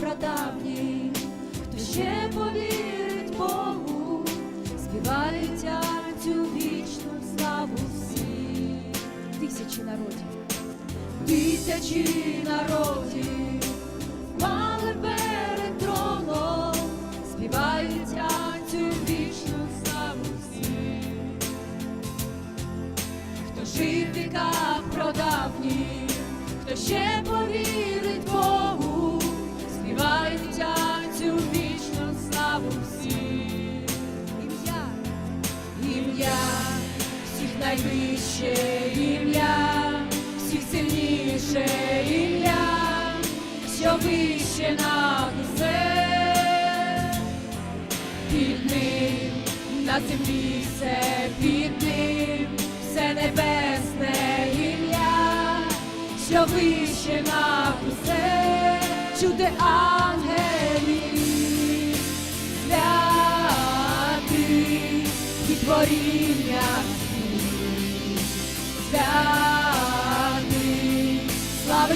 прадавніх, хто ще повірить Богу, співають цю вічну славу всі. Тисячі народів, тисячі народів, мали перед троном, співають цю вічну славу всі. Хто жив в віках прадавніх, хто ще повірить найвище ім'я, всіх сильніше ім'я, що вище над усе під ним, на землі все під ним, все небесне ім'я, що вище над усе, чути ангелів, святий і творіння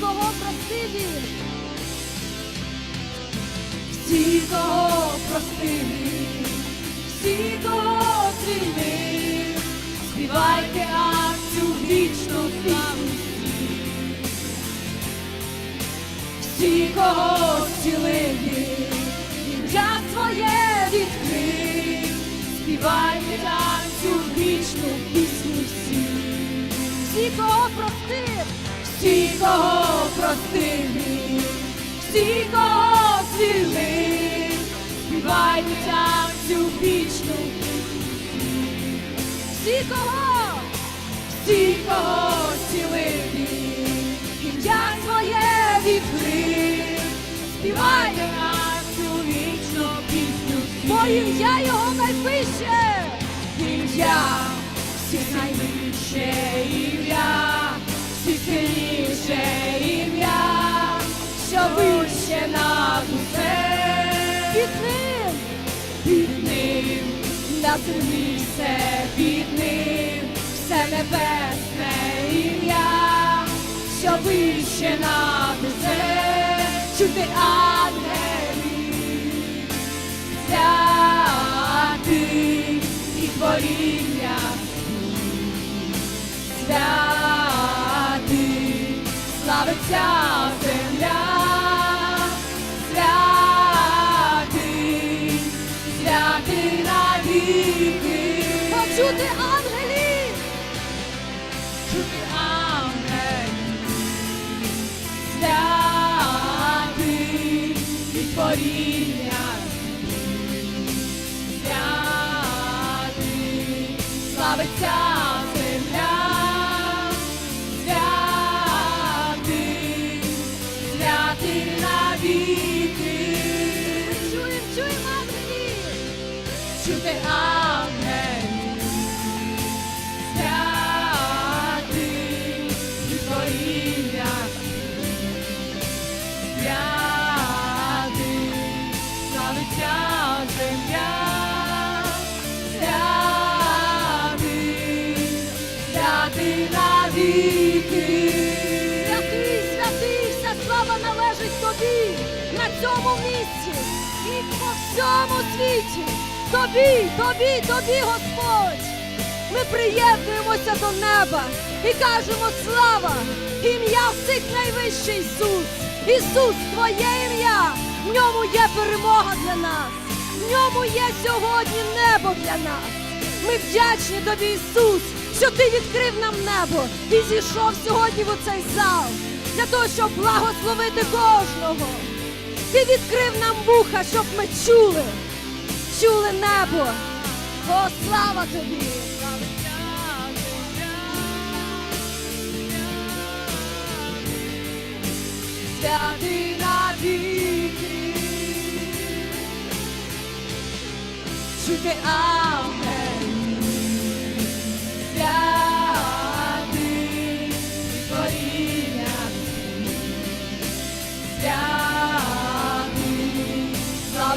кого простив він, всі, кого простив він, всі, кого звільнив, співайте акцію вічну славу всі, кого зцілив ім'я своє відкрив, співайте цю вічну пісню всі, всі, кого простив, всі, кого простив він, всі, кого зцілив, співайте цю вічну всі, кого, всі, кого він, ім'я своє відкрив, співайте нам цю вічну пісню. Бо ім'я його найвище, ім'я, всі найвище ім'я, всі на землі все під ним, все небесне ім'я, що вище над усе, чути ангелів, святий і творіння, святий, славиться славиться земля, святий, святий навіки. Чуєм, чуєм чути ангелів, на цьому місці і по всьому світі. Тобі, тобі, тобі, Господь. Ми приєднуємося до неба і кажемо слава, ім'я всіх найвище Ісус. Ісус, Твоє ім'я, в ньому є перемога для нас, в ньому є сьогодні небо для нас. Ми вдячні тобі, Ісус, що ти відкрив нам небо і зійшов сьогодні в оцей зал для того, щоб благословити кожного. Ти відкрив нам вуха, щоб ми чули, чули небо. О, слава тобі! Святий навіки, чути а.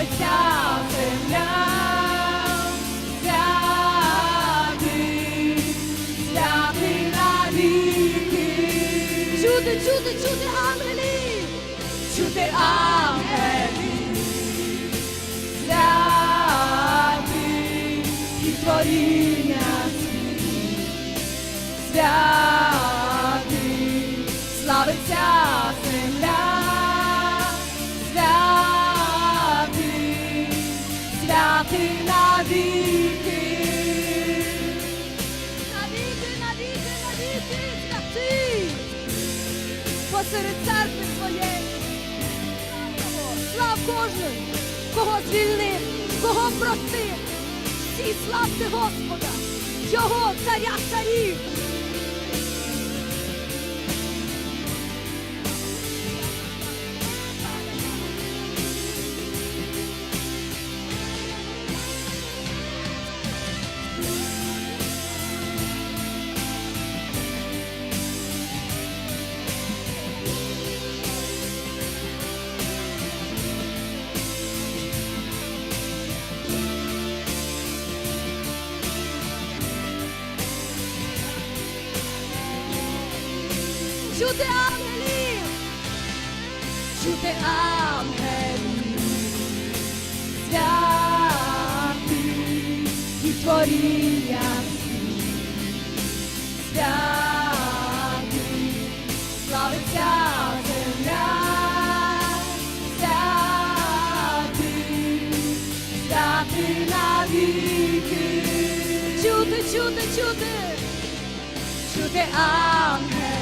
Славиться земля, святий, святий навіки. Чути, чути, чути ангелів, чути ангелів, святий, і творіння святий, посеред церкви своєї. Слав Його, кого звільнив, кого простив. Всі славте Господа, Його царя царів. Чути ангелів, чути ангелів, святий і творіння всі. святий, славиться земля, святий, святий навіки. Чути, чути, чути, чути ангелів,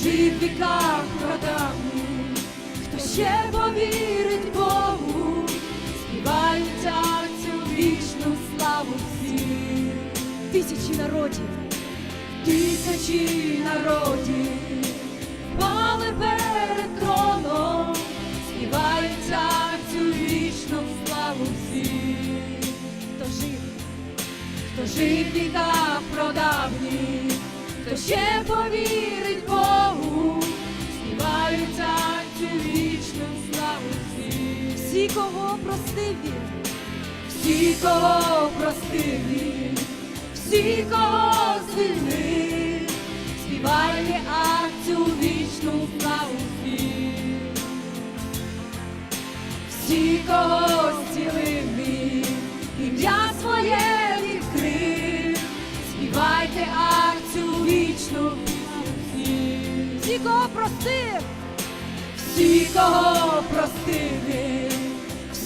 В віках продавніх, хто ще повірить Богу, співають цю вічну славу всім. Тисячі народів, тисячі народів. Пали перед троном, співають цю вічну славу всім. Хто жив, хто жив в віках продавніх, хто ще повірить простив він, всі, кого простив він, всі, кого звільнив, співайте цю вічну славу всім. Всі, кого зцілив він, ім'я своє відкрив, співайте акцію вічну. Всі, кого простив, всі, кого простив він,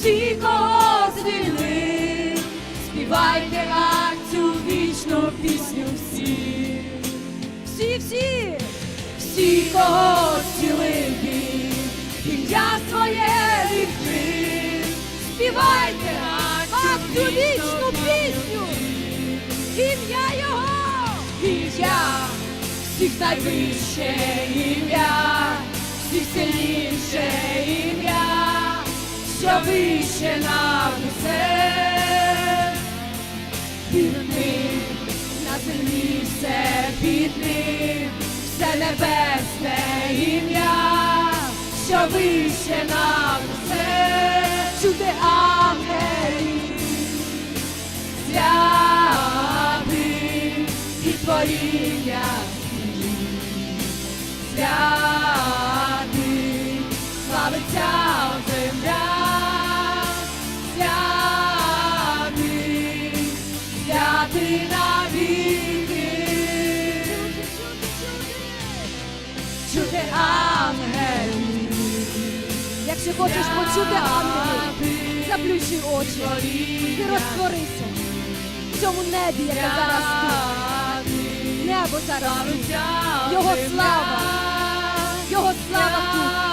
всі, кого звільнив, співайте акцію вічну пісню всі. Всі, всі, всі, кого він, ім'я своє відкрив, співайте акцію вічну пісню, ім'я його, ім'я, всіх найвище ім'я, всіх сильніше ім'я, що вище на все. Під ним, на землі все під ним, все небесне ім'я, що вище на все, чути ангелів, святий і творіння. Святий, хочеш почути ангелів? Заплющи очі і розтворися в цьому небі, яке зараз тут. Небо зараз тут. Його слава. Його слава тут.